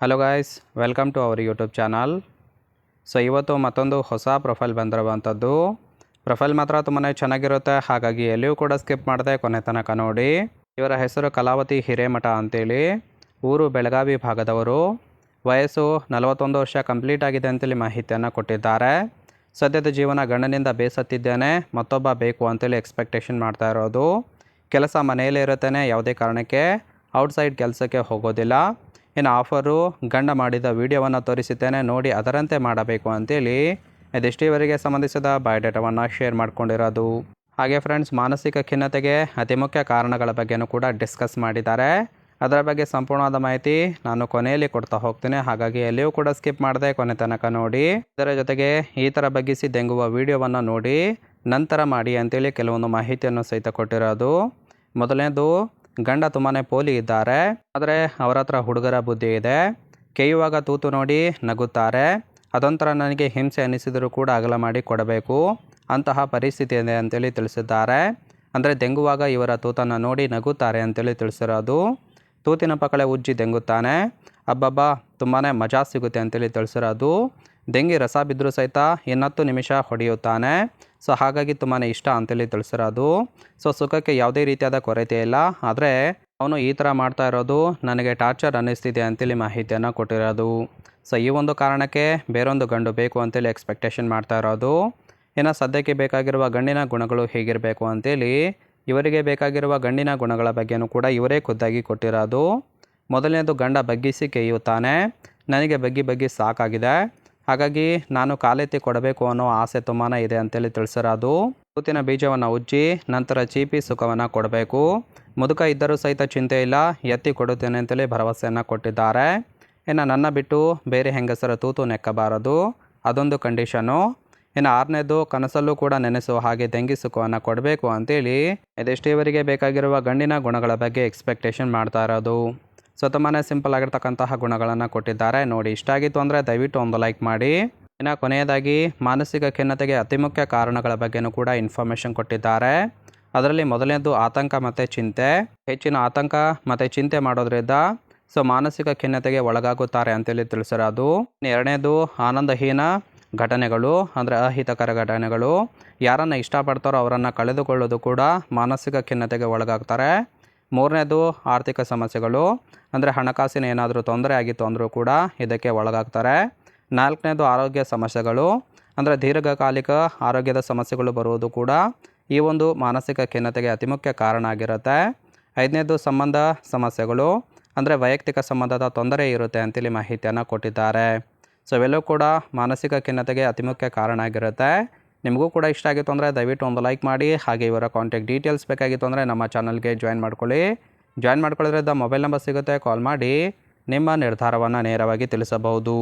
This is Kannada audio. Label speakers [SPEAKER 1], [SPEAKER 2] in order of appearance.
[SPEAKER 1] Hello guys welcome to our YouTube channel so ಇವತ್ತು ಮತ್ತೊಂದು ಹೊಸ ಪ್ರೊಫೈಲ್ ಬಂದಿರುವಂಥದ್ದು. ಪ್ರೊಫೈಲ್ ಮಾತ್ರ ತುಂಬಾ ಚೆನ್ನಾಗಿರುತ್ತೆ, ಹಾಗಾಗಿ ಎಲ್ಲಿಯೂ ಕೂಡ ಸ್ಕಿಪ್ ಮಾಡಿದೆ ಕೊನೆ ತನಕ ನೋಡಿ. ಇವರ ಹೆಸರು ಕಲಾವತಿ ಹಿರೇಮಠ ಅಂತೇಳಿ. ಊರು ಬೆಳಗಾವಿ ಭಾಗದವರು. ವಯಸ್ಸು ನಲವತ್ತೊಂದು ವರ್ಷ ಕಂಪ್ಲೀಟ್ ಆಗಿದೆ ಅಂತೇಳಿ ಮಾಹಿತಿಯನ್ನು ಕೊಟ್ಟಿದ್ದಾರೆ. ಸದ್ಯದ ಜೀವನ ಗಂಡನಿಂದ ಬೇಸತ್ತಿದ್ದೇನೆ, ಮತ್ತೊಬ್ಬ ಬೇಕು ಅಂತೇಳಿ ಎಕ್ಸ್ಪೆಕ್ಟೇಷನ್ ಮಾಡ್ತಾ ಇರೋದು. ಕೆಲಸ ಮನೆಯಲ್ಲೇ ಇರುತ್ತೇನೆ, ಯಾವುದೇ ಕಾರಣಕ್ಕೆ. ಔಟ್ಸೈಡ್ ಕೆಲಸಕ್ಕೆ ಹೋಗೋದಿಲ್ಲ. ಇನ್ನು ಆಫರು ಗಂಡ ಮಾಡಿದ ವಿಡಿಯೋವನ್ನು ತೋರಿಸುತ್ತೇನೆ ನೋಡಿ ಅದರಂತೆ ಮಾಡಬೇಕು ಅಂತೇಳಿ. ಇದಿಷ್ಟು ಇವರಿಗೆ ಸಂಬಂಧಿಸಿದ ಬಯೋಡೇಟಾವನ್ನು ಶೇರ್ ಮಾಡ್ಕೊಂಡಿರೋದು. ಹಾಗೆ ಫ್ರೆಂಡ್ಸ್, ಮಾನಸಿಕ ಖಿನ್ನತೆಗೆ ಅತಿ ಮುಖ್ಯ ಕಾರಣಗಳ ಬಗ್ಗೆನೂ ಕೂಡ ಡಿಸ್ಕಸ್ ಮಾಡಿದ್ದಾರೆ. ಅದರ ಬಗ್ಗೆ ಸಂಪೂರ್ಣವಾದ ಮಾಹಿತಿ ನಾನು ಕೊನೆಯಲ್ಲಿ ಕೊಡ್ತಾ ಹೋಗ್ತೀನಿ. ಹಾಗಾಗಿ ಎಲ್ಲಿಯೂ ಕೂಡ ಸ್ಕಿಪ್ ಮಾಡದೆ ಕೊನೆ ತನಕ ನೋಡಿ. ಇದರ ಜೊತೆಗೆ ಈ ಥರ ಬಗ್ಗಿಸಿ ದೆಂಗುವ ವಿಡಿಯೋವನ್ನು ನೋಡಿ, ನಂತರ ಮಾಡಿ ಅಂತೇಳಿ ಕೆಲವೊಂದು ಮಾಹಿತಿಯನ್ನು ಸಹಿತ ಕೊಟ್ಟಿರೋದು. ಮೊದಲನೇದು ಗಂಡ ತುಂಬಾ ಪೋಲಿ ಇದ್ದಾರೆ. ಆದರೆ ಅವರ ಹತ್ರ ಹುಡುಗರ ಬುದ್ಧಿ ಇದೆ. ಕೇಯುವಾಗ ತೂತು ನೋಡಿ ನಗುತ್ತಾರೆ. ಅದೊಂಥರ ನನಗೆ ಹಿಂಸೆ ಅನಿಸಿದರೂ ಕೂಡ ಅಗಲ ಮಾಡಿ ಕೊಡಬೇಕು. ಅಂತಹ ಪರಿಸ್ಥಿತಿ ಇದೆ ಅಂತೇಳಿ ತಿಳಿಸಿದ್ದಾರೆ. ಅಂದರೆ ದೆಂಗುವಾಗ ಇವರ ತೂತನ್ನು ನೋಡಿ ನಗುತ್ತಾರೆ ಅಂತೇಳಿ ತಿಳಿಸಿರೋದು. ತೂತಿನ ಪಕಳೆ ಉಜ್ಜಿ ದೆಂಗುತ್ತಾನೆ. ಅಬ್ಬಬ್ಬ ತುಂಬಾ ಮಜಾ ಸಿಗುತ್ತೆ ಅಂತೇಳಿ ತಿಳಿಸಿರೋದು. ದೆಂಗಿ ರಸ ಬಿದ್ದರೂ ಸಹಿತ ಇನ್ನತ್ತು ನಿಮಿಷ ಹೊಡೆಯುತ್ತಾನೆ. ಸೊ ಹಾಗಾಗಿ ತುಂಬಾ ಇಷ್ಟ ಅಂತೇಳಿ ತಿಳಿಸಿರೋದು. ಸೊ ಸುಖಕ್ಕೆ ಯಾವುದೇ ರೀತಿಯಾದ ಕೊರತೆ ಇಲ್ಲ. ಆದರೆ ಅವನು ಈ ಥರ ಮಾಡ್ತಾ ಇರೋದು ನನಗೆ ಟಾರ್ಚರ್ ಅನ್ನಿಸ್ತಿದೆ ಅಂತೇಳಿ ಮಾಹಿತಿಯನ್ನು ಕೊಟ್ಟಿರೋದು. ಸೊ ಈ ಒಂದು ಕಾರಣಕ್ಕೆ ಬೇರೊಂದು ಗಂಡು ಬೇಕು ಅಂತೇಳಿ ಎಕ್ಸ್ಪೆಕ್ಟೇಷನ್ ಮಾಡ್ತಾ ಇರೋದು. ಇನ್ನು ಸದ್ಯಕ್ಕೆ ಬೇಕಾಗಿರುವ ಗಂಡಿನ ಗುಣಗಳು ಹೇಗಿರಬೇಕು ಅಂತೇಳಿ ಇವರಿಗೆ ಬೇಕಾಗಿರುವ ಗಂಡಿನ ಗುಣಗಳ ಬಗ್ಗೆನೂ ಕೂಡ ಇವರೇ ಖುದ್ದಾಗಿ ಕೊಟ್ಟಿರೋದು. ಮೊದಲನೇದು ಗಂಡ ಬಗ್ಗಿಸಿ ಕೇಯುತ್ತಾನೆ ನನಗೆ ಬಗ್ಗಿ ಬಗ್ಗಿ ಸಾಕಾಗಿದೆ. ಹಾಗಾಗಿ ನಾನು ಕಾಲೆತ್ತಿ ಕೊಡಬೇಕು ಅನ್ನೋ ಆಸೆ ತುಂಬಾ ಇದೆ ಅಂತೇಳಿ ತಿಳಿಸ್ಯಾರ ಅದು. ಕೂತಿನ ಬೀಜವನ್ನು ಉಜ್ಜಿ ನಂತರ ಚೀಪಿ ಸುಖವನ್ನು ಕೊಡಬೇಕು. ಮುದುಕ ಇದ್ದರೂ ಸಹಿತ ಚಿಂತೆ ಇಲ್ಲ, ಎತ್ತಿ ಕೊಡುತ್ತೇನೆ ಅಂತೇಳಿ ಭರವಸೆಯನ್ನು ಕೊಟ್ಟಿದ್ದಾರೆ. ಇನ್ನು ನನ್ನ ಬಿಟ್ಟು ಬೇರೆ ಹೆಂಗಸರ ತೂತು ನೆಕ್ಕಬಾರದು. ಅದೊಂದು ಕಂಡೀಷನು. ಇನ್ನು ಆರನೇದು ಕನಸಲ್ಲೂ ಕೂಡ ನೆನೆಸುವ ಹಾಗೆ ದೆಂಗಿ ಸುಖವನ್ನು ಕೊಡಬೇಕು ಅಂತೇಳಿ. ಇದೆಷ್ಟೇವರಿಗೆ ಬೇಕಾಗಿರುವ ಗಂಡಿನ ಗುಣಗಳ ಬಗ್ಗೆ ಎಕ್ಸ್ಪೆಕ್ಟೇಷನ್ ಮಾಡ್ತಾ ಇರೋದು. ಸೊ ತುಂಬಾ ಸಿಂಪಲ್ ಆಗಿರ್ತಕ್ಕಂತಹ ಗುಣಗಳನ್ನು ಕೊಟ್ಟಿದ್ದಾರೆ. ನೋಡಿ, ಇಷ್ಟ ಆಗಿತ್ತು ಅಂದರೆ ದಯವಿಟ್ಟು ಒಂದು ಲೈಕ್ ಮಾಡಿ. ಇನ್ನು ಕೊನೆಯದಾಗಿ, ಮಾನಸಿಕ ಖಿನ್ನತೆಗೆ ಅತಿ ಮುಖ್ಯ ಕಾರಣಗಳ ಬಗ್ಗೆನೂ ಕೂಡ ಇನ್ಫಾರ್ಮೇಷನ್ ಕೊಟ್ಟಿದ್ದಾರೆ. ಅದರಲ್ಲಿ ಮೊದಲನೇದು ಆತಂಕ ಮತ್ತು ಚಿಂತೆ. ಹೆಚ್ಚಿನ ಆತಂಕ ಮತ್ತು ಚಿಂತೆ ಮಾಡೋದ್ರಿಂದ ಸೊ ಮಾನಸಿಕ ಖಿನ್ನತೆಗೆ ಒಳಗಾಗುತ್ತಾರೆ ಅಂತೇಳಿ ಇನ್ನ ಎರಡನೇದು, ಆನಂದಹೀನ ಘಟನೆಗಳು, ಅಂದರೆ ಅಹಿತಕರ ಘಟನೆಗಳು. ಯಾರನ್ನು ಇಷ್ಟಪಡ್ತಾರೋ ಅವರನ್ನು ಕಳೆದುಕೊಳ್ಳೋದು ಕೂಡ ಮಾನಸಿಕ ಖಿನ್ನತೆಗೆ ಒಳಗಾಗ್ತಾರೆ. ಮೂರನೇದು ಆರ್ಥಿಕ ಸಮಸ್ಯೆಗಳು. ಅಂದರೆ ಹಣಕಾಸಿನ ಏನಾದರೂ ತೊಂದರೆ ಆಗಿತ್ತು ಅಂದರೂ ಕೂಡ ಇದಕ್ಕೆ ಒಳಗಾಗ್ತಾರೆ. ನಾಲ್ಕನೇದು ಆರೋಗ್ಯ ಸಮಸ್ಯೆಗಳು. ಅಂದರೆ ದೀರ್ಘಕಾಲಿಕ ಆರೋಗ್ಯದ ಸಮಸ್ಯೆಗಳು ಬರುವುದು ಕೂಡ ಈ ಒಂದು ಮಾನಸಿಕ ಖಿನ್ನತೆಗೆ ಅತಿ ಮುಖ್ಯ ಕಾರಣ ಆಗಿರುತ್ತೆ. ಐದನೇದು ಸಂಬಂಧ ಸಮಸ್ಯೆಗಳು. ಅಂದರೆ ವೈಯಕ್ತಿಕ ಸಂಬಂಧದ ತೊಂದರೆ ಇರುತ್ತೆ ಅಂತೇಳಿ ಮಾಹಿತಿಯನ್ನು ಕೊಟ್ಟಿದ್ದಾರೆ. ಸೊ ಇವೆಲ್ಲವೂ ಕೂಡ ಮಾನಸಿಕ ಖಿನ್ನತೆಗೆ ಅತಿ ಮುಖ್ಯ ಕಾರಣ ಆಗಿರುತ್ತೆ. ನಿಮಗೂ ಕೂಡ ಇಷ್ಟ ಆಗಿತ್ತು ಅಂದರೆ ದಯವಿಟ್ಟು ಒಂದು ಲೈಕ್ ಮಾಡಿ, ಹಾಗೆ ಇವರ ಕಾಂಟ್ಯಾಕ್ಟ್ ಡೀಟೇಲ್ಸ್ ಬೇಕಾಗಿತ್ತು ಅಂದರೆ ನಮ್ಮ ಚಾನಲ್ಗೆ ಜಾಯ್ನ್ ಮಾಡ್ಕೊಳ್ಳಿ. ಜಾಯ್ನ್ ಮಾಡ್ಕೊಳ್ಳೋದ್ರಿಂದ ಮೊಬೈಲ್ ನಂಬರ್ ಸಿಗುತ್ತೆ ಕಾಲ್ ಮಾಡಿ. ನಿಮ್ಮ ನಿರ್ಧಾರವನ್ನು ನೇರವಾಗಿ ತಿಳಿಸಬಹುದು.